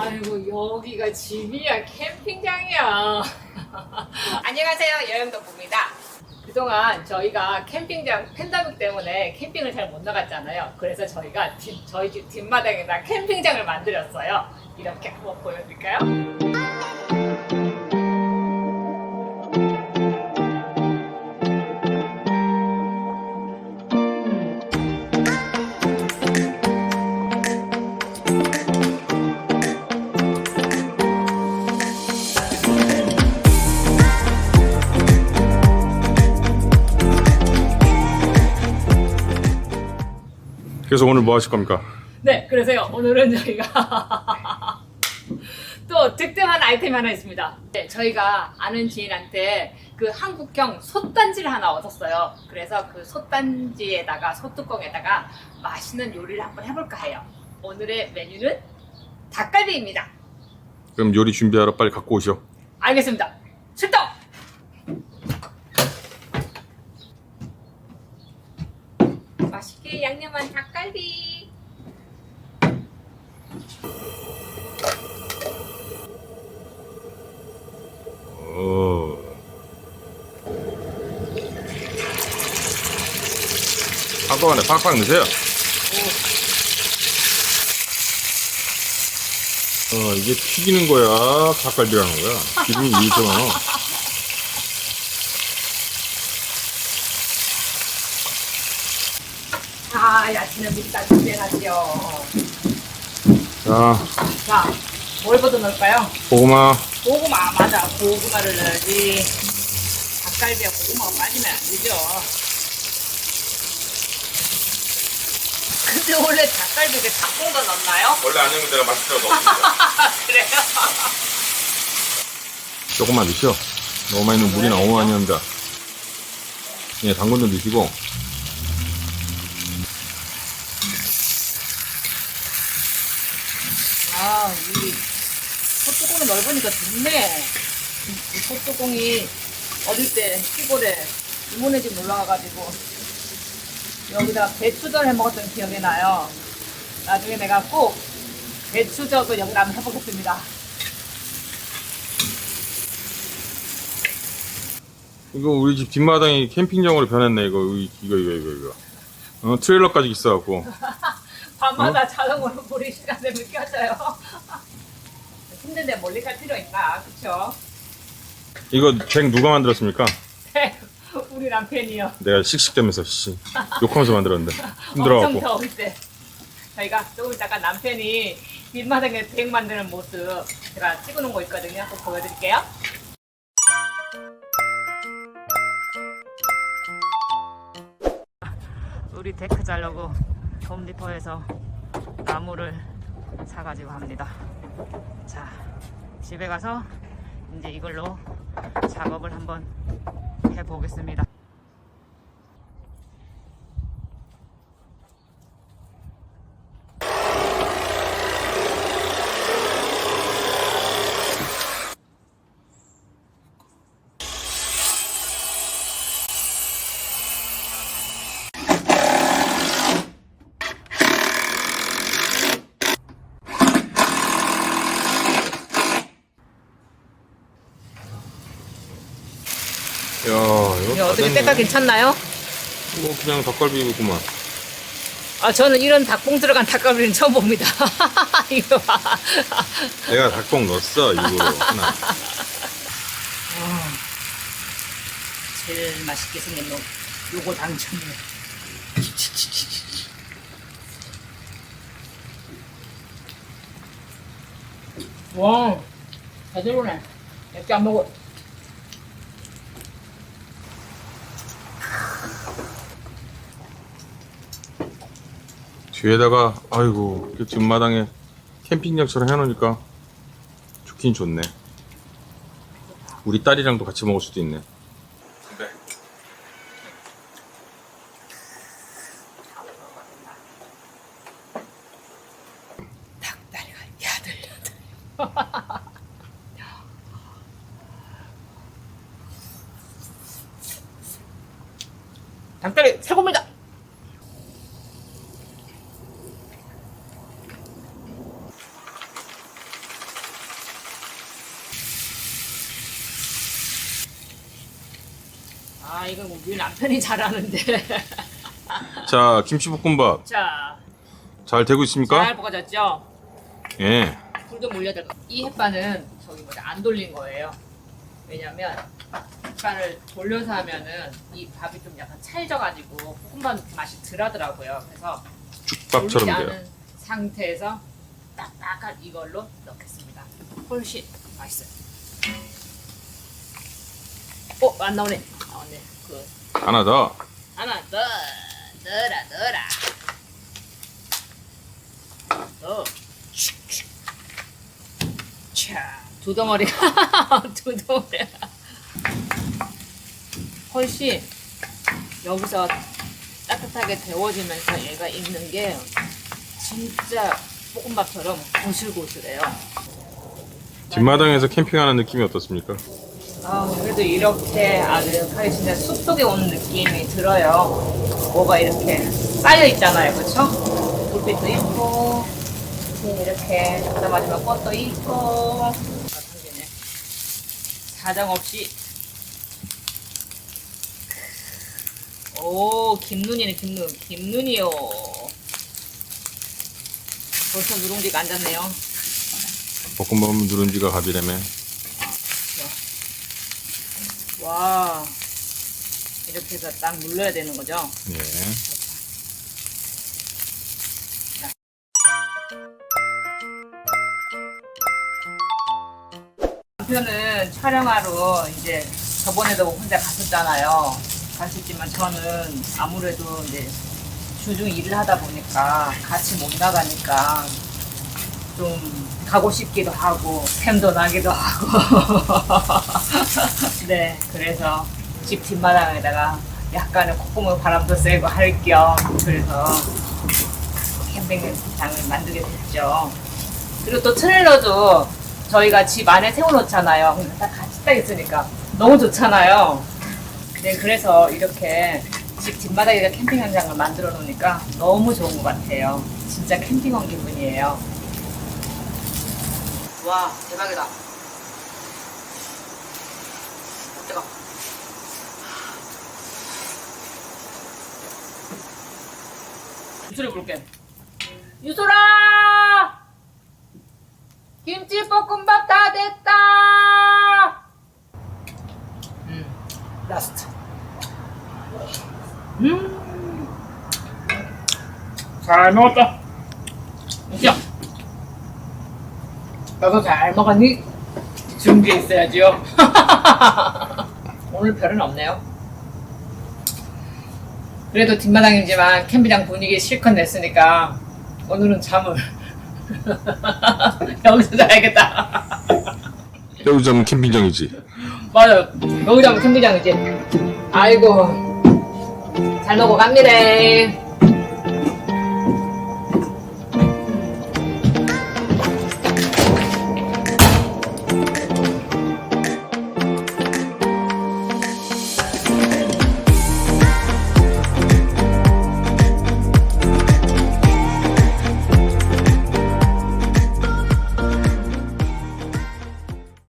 아이고 여기가 집이야 캠핑장이야. 안녕하세요 여행덕부입니다. 그동안 저희가 캠핑장 팬데믹 때문에 캠핑을 잘 못 나갔잖아요. 그래서 저희가 뒷- 저희 집 뒷마당에다 캠핑장을 만들었어요. 이렇게 한번 보여드릴까요? 그래서 오늘 뭐 하실 겁니까? 네, 그래서요 오늘은 저희가 또 득템한 아이템이 하나 있습니다. 네, 저희가 아는 지인한테 그 한국형 솥단지를 하나 얻었어요. 그래서 그 솥단지에다가 솥뚜껑에다가 맛있는 요리를 한번 해볼까 해요. 오늘의 메뉴는 닭갈비입니다. 그럼 요리 준비하러 빨리 갖고 오시오. 알겠습니다. 출동! 맛있게 양념한 닭갈비. 어. 한꺼번에 팍팍 넣으세요. 어, 이게 튀기는 거야. 닭갈비라는 거야. 기름이 이렇게 많아. 아, 야채는 밑다 준비해놨죠. 자, 자, 뭘 먼저 넣을까요? 고구마. 고구마, 맞아. 고구마를 넣어야지. 닭갈비에 고구마가 빠지면 안 되죠. 근데 원래 닭갈비에 닭봉도 넣나요? 원래 안 넣는 데가 맛있다고 넣습니다. 그래요? 조금만 넣으시오. 너무 많이 넣으면 물이 너무 많이 납니다. 예, 당근도 넣으시고. 아, 이 솥뚜껑이 넓으니까 좋네. 이 솥뚜껑이 어릴 때 시골에 이모네 집 놀러 와가지고 여기다 배추전 해 먹었던 기억이 나요. 나중에 내가 꼭 배추전도 여기다 한번 해보겠습니다. 이거 우리 집 뒷마당이 캠핑장으로 변했네, 이거. 이- 이거, 이거, 이거, 이거. 어, 트레일러까지 있어갖고. 밤마다 자동으로 물이 시간 되면 껴져요. 힘든데 멀리 갈 필요 있나, 그쵸? 이거 잭 누가 만들었습니까? 네, 우리 남편이요. 내가 씩씩대면서, 씨. 욕하면서 만들었는데. 엄청 힘들어갖고. 더울 때 저희가 조금 있다가 남편이 뒷마당에 백 만드는 모습 제가 찍어놓은 거 있거든요. 한번 보여드릴게요. 우리 데크 자려고 홈디포에서 나무를 사가지고 합니다. 자, 집에 가서 이제 이걸로 작업을 한번 해보겠습니다. 이거 이거 어떻게 다 때가. 괜찮나요? 뭐, 그냥 닭갈비구만. 아, 저는 이런 닭봉 들어간 닭갈비는 처음 봅니다. 이거 봐. 내가 닭봉 넣었어, 일부러. 하나. 제일 맛있게 생긴 놈. 요거 당첨이에요. 와, 제대로네. 몇개 안 먹어. 뒤에다가, 아이고, 뒷마당에 캠핑장처럼 해놓으니까 좋긴 좋네. 우리 딸이랑도 같이 먹을 수도 있네. 네. 닭다리가 야들야들. 닭다리 최고입니다. 우리 남편이 잘하는데. 자, 김치볶음밥 자, 잘 되고 있습니까? 잘 볶아졌죠? 예. 불좀 올려야 될 것. 이 햇반은 저기 뭐지 안 돌린 거예요. 왜냐면 햇반을 돌려서 하면은 이 밥이 좀 약간 찰져가지고 볶음밥 맛이 덜하더라고요. 그래서 죽밥처럼 돌리지 돼요. 않은 상태에서 딱딱한 이걸로 넣겠습니다. 훨씬 맛있어요. 어, 안 나오네. 나왔네. 그 하나 더. 하나 더 넣어라 넣어라. 자, 두 덩어리. 두 덩어리. 훨씬 여기서 따뜻하게 데워지면서 얘가 익는 게 진짜 볶음밥처럼 고슬고슬해요. 뒷마당에서 캠핑하는 느낌이 어떻습니까? 아, 그래도 이렇게 아늑하게 진짜 숲속에 온 느낌이 들어요. 뭐가 이렇게 쌓여 있잖아요, 그렇죠? 불빛도 있고, 이렇게 마지막 꽃도 있고. 사정 없이. 오, 김눈이네, 김눈. 김눈이요. 벌써 누룽지가 앉았네요. 볶음밥 누룽지가 갑이라며. 와, 이렇게 해서 딱 눌러야 되는 거죠? 예. 남편은 촬영하러 이제 저번에도 혼자 갔었잖아요. 갔었지만 저는 아무래도 이제 주중 일을 하다 보니까 같이 못 나가니까 좀 가고 싶기도 하고 샘도 나기도 하고 네 그래서 집 뒷마당에다가 약간의 콧구멍 바람도 쐬고 할 겸 그래서 캠핑장을 만들게 됐죠. 그리고 또 트레일러도 저희가 집 안에 세워놓잖아요. 딱 같이 딱 있으니까 너무 좋잖아요. 네, 그래서 이렇게 집 뒷바닥에다 캠핑 현장을 만들어 놓으니까 너무 좋은 것 같아요. 진짜 캠핑 온 기분이에요. 와, 대박이다. 뜨거. 유소리 볼게. 유소라! 김치볶음밥 다 됐다! 음, 라스트. 음. 잘 먹었다. 야. 너도 잘 먹었니? 준비해 있어야지요. 오늘 별은 없네요. 그래도 뒷마당이지만 캠핑장 분위기 실컷 냈으니까 오늘은 잠을 여기서 자야겠다. 여기 자면 캠핑장이지. 맞아요. 여기 자면 캠핑장이지. 아이고 잘 먹어 갑니다.